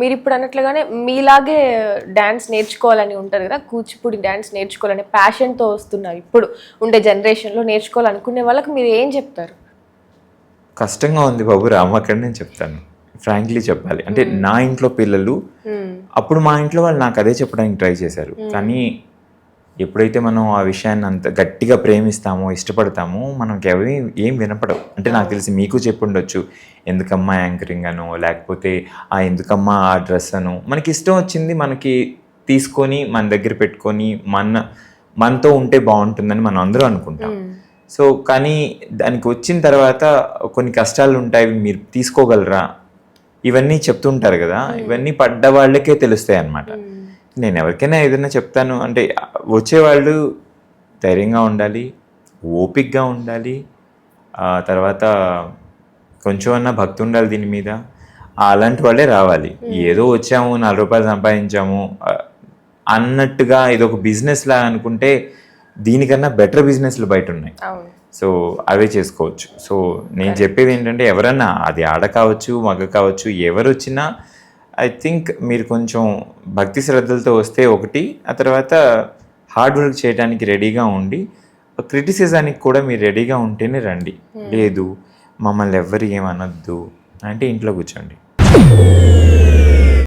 మీరు ఇప్పుడు అన్నట్లుగానే మీలాగే డ్యాన్స్ నేర్చుకోవాలని ఉంటుంది కదా కూచిపూడి డ్యాన్స్ నేర్చుకోవాలనే ప్యాషన్తో వస్తున్నారు ఇప్పుడు ఉండే జనరేషన్లో నేర్చుకోవాలనుకునే వాళ్ళకి మీరు ఏం చెప్తారు? కష్టంగా ఉంది బాబు రామక్కడి నేను చెప్తాను. ఫ్రాంక్లీ చెప్పాలి. అంటే నా ఇంట్లో పిల్లలు అప్పుడు మా ఇంట్లో వాళ్ళు నాకు అదే చెప్పడానికి ట్రై చేశారు. కానీ ఎప్పుడైతే మనం ఆ విషయాన్ని అంత గట్టిగా ప్రేమిస్తామో ఇష్టపడతామో మనకి అవి ఏం వినపడవు. అంటే నాకు తెలిసి మీకు చెప్పుండొచ్చు. ఎందుకమ్మా యాంకరింగ్ అనో లేకపోతే ఆ ఎందుకమ్మా ఆ డ్రెస్ అను. మనకి ఇష్టం వచ్చింది మనకి తీసుకొని మన దగ్గర పెట్టుకొని మన మనతో ఉంటే బాగుంటుందని మనం అందరూ అనుకుంటాం. సో కానీ దానికి వచ్చిన తర్వాత కొన్ని కష్టాలు ఉంటాయి మీరు తీసుకోగలరా? ఇవన్నీ చెప్తుంటారు కదా. ఇవన్నీ పడ్డ వాళ్ళకే తెలుస్తాయి అన్నమాట నేను ఎవరికైనా ఏదైనా చెప్తాను. అంటే వచ్చేవాళ్ళు ధైర్యంగా ఉండాలి ఓపిక్గా ఉండాలి తర్వాత కొంచెం అన్నా భక్తి ఉండాలి దీని మీద. అలాంటి వాళ్ళే రావాలి. ఏదో వచ్చాము నాలుగు రూపాయలు సంపాదించాము అన్నట్టుగా ఇది ఒక బిజినెస్ లా అనుకుంటే దీనికన్నా బెటర్ బిజినెస్లు బయట ఉన్నాయి సో అవే చేసుకోవచ్చు. సో నేను చెప్పేది ఏంటంటే ఎవరన్నా అది ఆడ కావచ్చు మగ కావచ్చు ఎవరు వచ్చినా ఐ థింక్ మీరు కొంచెం భక్తి శ్రద్ధలతో వస్తే ఒకటి ఆ తర్వాత హార్డ్ వర్క్ చేయడానికి రెడీగా ఉండి క్రిటిసిజానికి కూడా మీరు రెడీగా ఉంటేనే రండి. లేదు మమ్మల్ని ఎవ్వరు ఏమనొద్దు. అంటే ఇంట్లో కూర్చోండి.